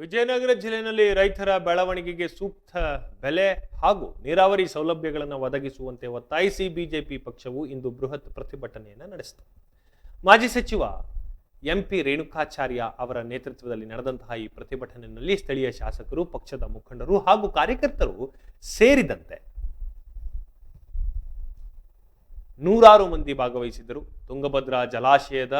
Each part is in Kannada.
ವಿಜಯನಗರ ಜಿಲ್ಲೆಯಲ್ಲಿ ರೈತರ ಬೆಳವಣಿಗೆಗೆ ಸೂಕ್ತ ಬೆಲೆ ಹಾಗೂ ನೀರಾವರಿ ಸೌಲಭ್ಯಗಳನ್ನು ಒದಗಿಸುವಂತೆ ಒತ್ತಾಯಿಸಿ ಬಿಜೆಪಿ ಪಕ್ಷವು ಇಂದು ಬೃಹತ್ ಪ್ರತಿಭಟನೆಯನ್ನು ನಡೆಸಿತು. ಮಾಜಿ ಸಚಿವ ಎಂಪಿ ರೇಣುಕಾಚಾರ್ಯ ಅವರ ನೇತೃತ್ವದಲ್ಲಿ ನಡೆದಂತಹ ಈ ಪ್ರತಿಭಟನೆಯಲ್ಲಿ ಸ್ಥಳೀಯ ಶಾಸಕರು, ಪಕ್ಷದ ಮುಖಂಡರು ಹಾಗೂ ಕಾರ್ಯಕರ್ತರು ಸೇರಿದಂತೆ ನೂರಾರು ಮಂದಿ ಭಾಗವಹಿಸಿದ್ದರು. ತುಂಗಭದ್ರಾ ಜಲಾಶಯದ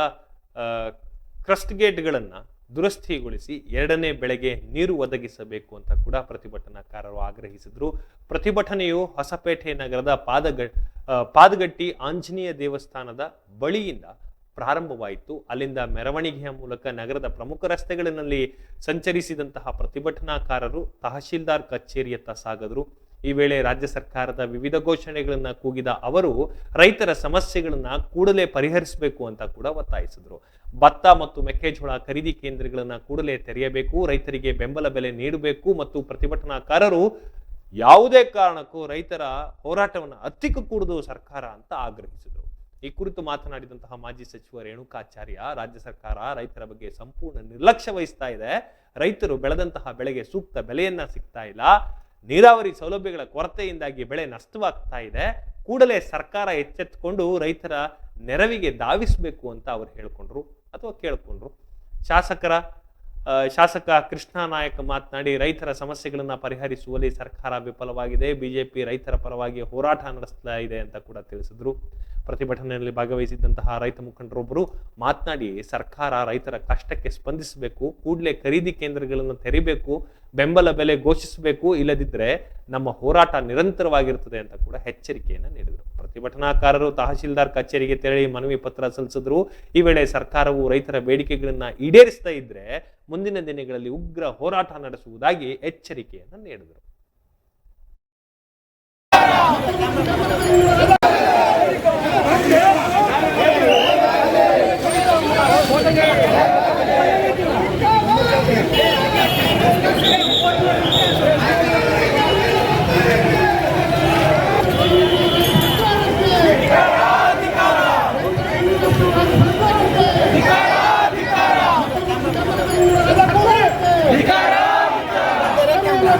ಕ್ರಸ್ಟ್ ಗೇಟ್ಗಳನ್ನು ದುರಸ್ತಿಗೊಳಿಸಿ ಎರಡನೇ ಬೆಳೆಗೆ ನೀರು ಒದಗಿಸಬೇಕು ಅಂತ ಕೂಡ ಪ್ರತಿಭಟನಾಕಾರರು ಆಗ್ರಹಿಸಿದರು. ಪ್ರತಿಭಟನೆಯು ಹೊಸಪೇಟೆ ನಗರದ ಪಾದಗ ಪಾದಗಟ್ಟಿ ಆಂಜನೇಯ ದೇವಸ್ಥಾನದ ಬಳಿಯಿಂದ ಪ್ರಾರಂಭವಾಯಿತು. ಅಲ್ಲಿಂದ ಮೆರವಣಿಗೆಯ ಮೂಲಕ ನಗರದ ಪ್ರಮುಖ ರಸ್ತೆಗಳಲ್ಲಿ ಸಂಚರಿಸಿದಂತಹ ಪ್ರತಿಭಟನಾಕಾರರು ತಹಶೀಲ್ದಾರ್ ಕಚೇರಿಯತ್ತ ಸಾಗದರು. ಈ ವೇಳೆ ರಾಜ್ಯ ಸರ್ಕಾರದ ವಿವಿಧ ಘೋಷಣೆಗಳನ್ನು ಕೂಗಿದ ಅವರು, ರೈತರ ಸಮಸ್ಯೆಗಳನ್ನ ಕೂಡಲೇ ಪರಿಹರಿಸಬೇಕು ಅಂತ ಕೂಡ ಒತ್ತಾಯಿಸಿದರು. ಭತ್ತ ಮತ್ತು ಮೆಕ್ಕೆಜೋಳ ಖರೀದಿ ಕೇಂದ್ರಗಳನ್ನು ಕೂಡಲೇ ತೆರೆಯಬೇಕು, ರೈತರಿಗೆ ಬೆಂಬಲ ಬೆಲೆ ನೀಡಬೇಕು ಮತ್ತು ಪ್ರತಿಭಟನಾಕಾರರು ಯಾವುದೇ ಕಾರಣಕ್ಕೂ ರೈತರ ಹೋರಾಟವನ್ನು ಹತ್ತಿಕ್ಕೂ ಕೂಡದು ಸರ್ಕಾರ ಅಂತ ಆಗ್ರಹಿಸಿದರು. ಈ ಕುರಿತು ಮಾತನಾಡಿದಂತಹ ಮಾಜಿ ಸಚಿವ ರೇಣುಕಾಚಾರ್ಯ, ರಾಜ್ಯ ಸರ್ಕಾರ ರೈತರ ಬಗ್ಗೆ ಸಂಪೂರ್ಣ ನಿರ್ಲಕ್ಷ್ಯ ವಹಿಸ್ತಾ ಇದೆ. ರೈತರು ಬೆಳೆದಂತಹ ಬೆಳೆಗೆ ಸೂಕ್ತ ಬೆಲೆಯನ್ನ ಸಿಗ್ತಾ ಇಲ್ಲ. ನೀರಾವರಿ ಸೌಲಭ್ಯಗಳ ಕೊರತೆಯಿಂದಾಗಿ ಬೆಳೆ ನಷ್ಟವಾಗ್ತಾ ಇದೆ. ಕೂಡಲೇ ಸರ್ಕಾರ ಎಚ್ಚೆತ್ತುಕೊಂಡು ರೈತರ ನೆರವಿಗೆ ಧಾವಿಸಬೇಕು ಅಂತ ಅವರು ಹೇಳ್ಕೊಂಡ್ರು ಅಥವಾ ಕೇಳ್ಕೊಂಡ್ರು. ಶಾಸಕರ ಶಾಸಕ ಕೃಷ್ಣ ನಾಯಕ್ ಮಾತನಾಡಿ, ರೈತರ ಸಮಸ್ಯೆಗಳನ್ನು ಪರಿಹರಿಸುವಲ್ಲಿ ಸರ್ಕಾರ ವಿಫಲವಾಗಿದೆ, ಬಿಜೆಪಿ ರೈತರ ಪರವಾಗಿ ಹೋರಾಟ ನಡೆಸ್ತಾ ಇದೆ ಅಂತ ಕೂಡ ತಿಳಿಸಿದ್ರು. ಪ್ರತಿಭಟನೆಯಲ್ಲಿ ಭಾಗವಹಿಸಿದ್ದಂತಹ ರೈತ ಮುಖಂಡರೊಬ್ಬರು ಮಾತನಾಡಿ, ಸರ್ಕಾರ ರೈತರ ಕಷ್ಟಕ್ಕೆ ಸ್ಪಂದಿಸಬೇಕು, ಕೂಡಲೇ ಖರೀದಿ ಕೇಂದ್ರಗಳನ್ನು ತೆರೀಬೇಕು, ಬೆಂಬಲ ಬೆಲೆ ಘೋಷಿಸಬೇಕು ಇಲ್ಲದಿದ್ದರೆ ನಮ್ಮ ಹೋರಾಟ ನಿರಂತರವಾಗಿರುತ್ತದೆ ಅಂತ ಕೂಡ ಎಚ್ಚರಿಕೆಯನ್ನು ನೀಡಿದರು. ಪ್ರತಿಭಟನಾಕಾರರು ತಹಶೀಲ್ದಾರ್ ಕಚೇರಿಗೆ ತೆರಳಿ ಮನವಿ ಪತ್ರ ಸಲ್ಲಿಸಿದ್ರು. ಈ ವೇಳೆ ಸರ್ಕಾರವು ರೈತರ ಬೇಡಿಕೆಗಳನ್ನು ಈಡೇರಿಸ್ತಾ ಇದ್ರೆ ಮುಂದಿನ ದಿನಗಳಲ್ಲಿ ಉಗ್ರ ಹೋರಾಟ ನಡೆಸುವುದಾಗಿ ಎಚ್ಚರಿಕೆಯನ್ನು ನೀಡಿದರು.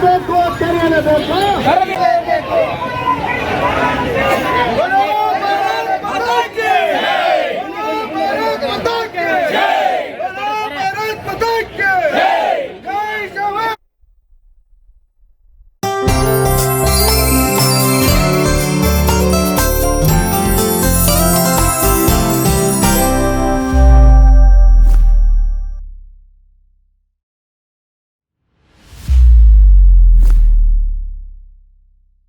ತೆರೆಯಲೇಬೇಕು ತೆರೆಯಲೇಬೇಕು